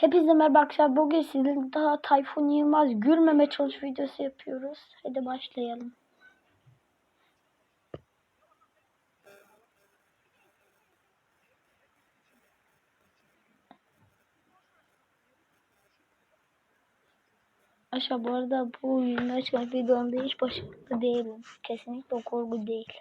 Hepinize merhaba arkadaşlar. Bugün sizinle daha Tayfun Yılmaz gülmeme çalış videosu yapıyoruz. Hadi başlayalım. Aşağı bu arada bu yılına çıkan videomda hiç başarılı değilim. Kesinlikle o kurgu değil.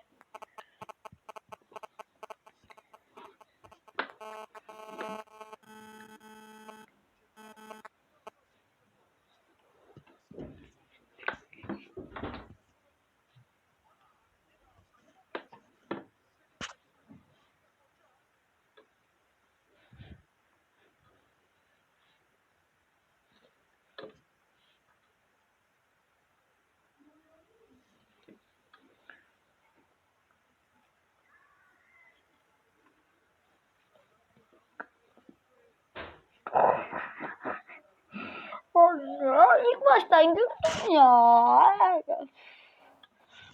Ya, ilk baştan güldüm ya.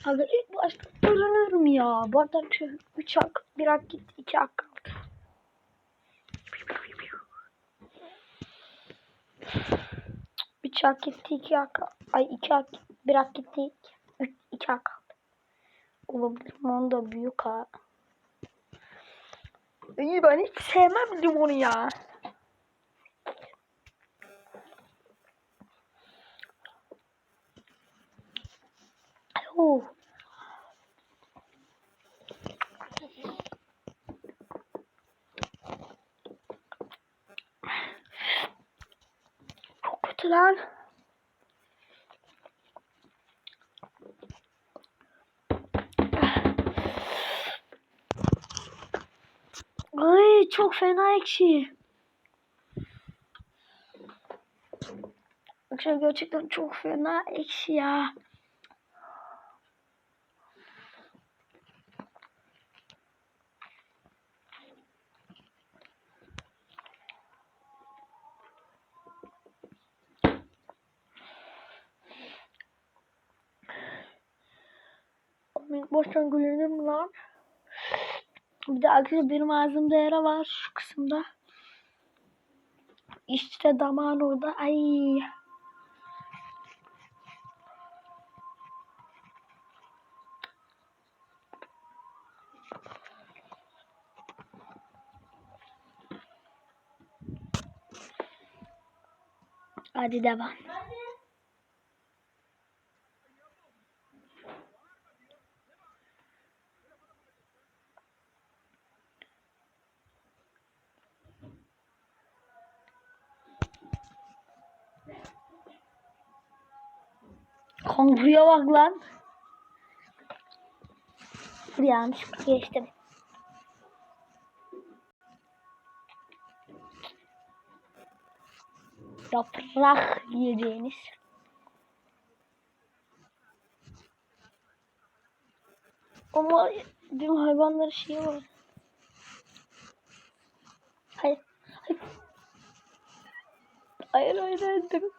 Abi ilk baştan üzülüyorum ya. Bu arada şu 3 hak, 1 hak gitti, 2 hak kaldı. Üç hak gitti, iki hak Ay iki hak, bir hak gitti, üç, iki hak kaldı. Olabilir limon da büyük ha. İyi ben hiç sevmem limonu ya. Oh. Çok kötü lan. Ay çok fena ekşi. Arkadaşlar gerçekten çok fena ekşi ya. Benim boştan gülünür mü lan? Bir de arkadaşlar benim ağzımda yara var şu kısımda. İşte damağın orada. Ay. Hadi devam. Kanguruya bak lan. Yanlışlıkla geçtim. Yaprak yiyeceğiniz. Ama bizim hayvanlar şey var. Hayır. Hayır. Hayır hayır hayır.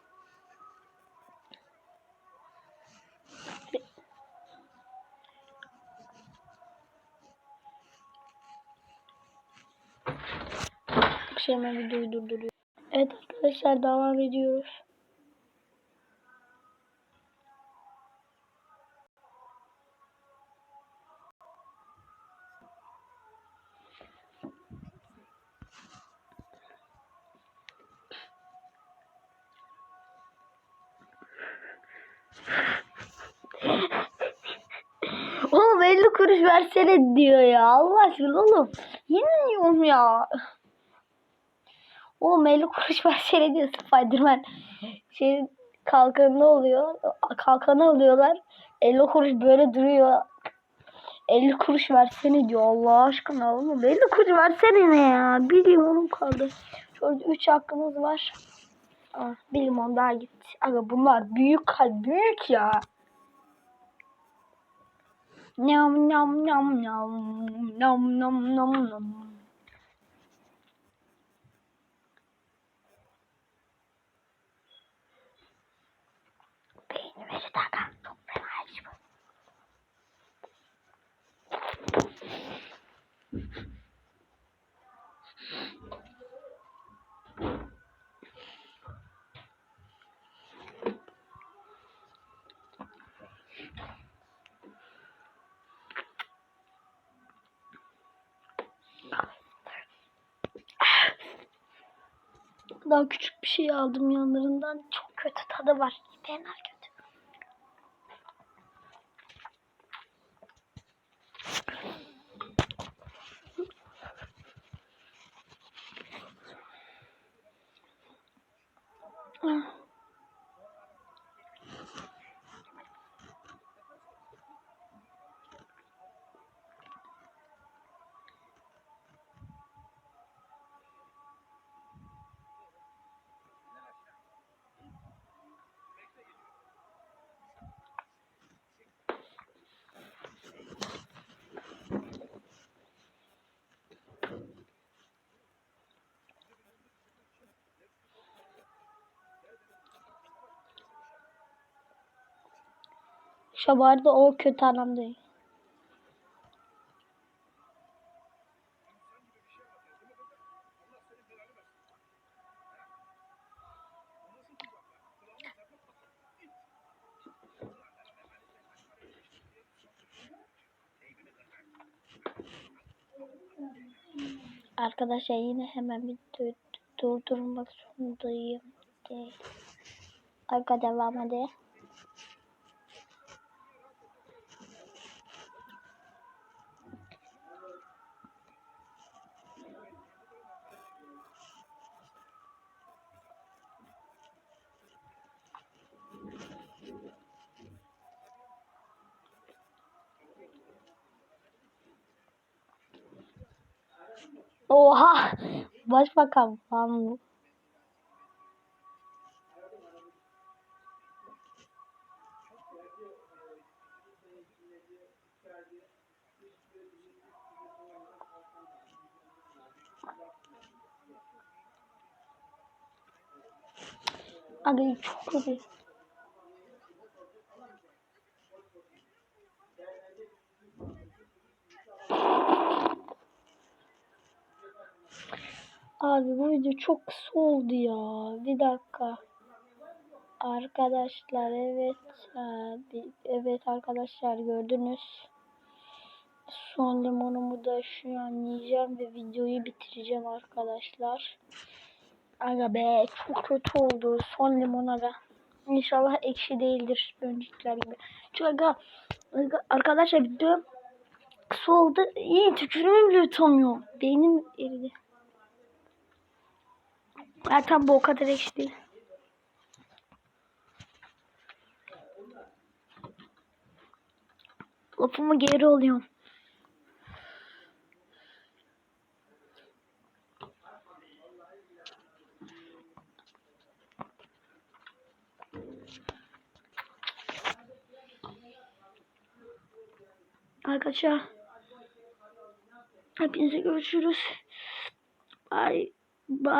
Hemen durduruyor. Evet arkadaşlar devam ediyoruz. Oğlum 50 kuruş versene diyor ya. Allah aşkına oğlum. Yine yiyorum ya. Oğlum 50 kuruş versene diyor Spiderman. Şey kalkanı oluyor. Kalkanı alıyorlar. 50 kuruş böyle duruyor. 50 kuruş versene diyor. Allah aşkına oğlum. 50 kuruş versene ne ya. Bir limonum kaldı. Şurada 3 hakkımız var. Aa, bir limon daha gitti. Aga bunlar büyük büyük ya. Nyam nyam nyam nyam nyam nyam nyam nyam. Daha küçük bir şey aldım yanlarından. Çok kötü tadı var. Fena kötü. Ah. Şabarda o kötü anlam değil. Arkadaşlar yine hemen bir dur- durdurmak zorundayım. Arka devam hadi. Oha! Başbakan falan bu. Abi çok kötü. Abi bu video çok kısa oldu ya. Bir dakika. Arkadaşlar evet. bir- Evet arkadaşlar gördünüz. Son limonumu da şu an yiyeceğim ve videoyu bitireceğim arkadaşlar. Aga be çok kötü oldu. Son limon aga. İnşallah ekşi değildir öncekiler gibi. Çünkü aga, arkadaşlar video kısa oldu. İyi tükürüğümü bile tutamıyorum. Beynim eridi. Zaten bu o kadar ekşi değil. Lafımı geri alıyorum. Arkadaşlar hepinize görüşürüz. Bye. Bye.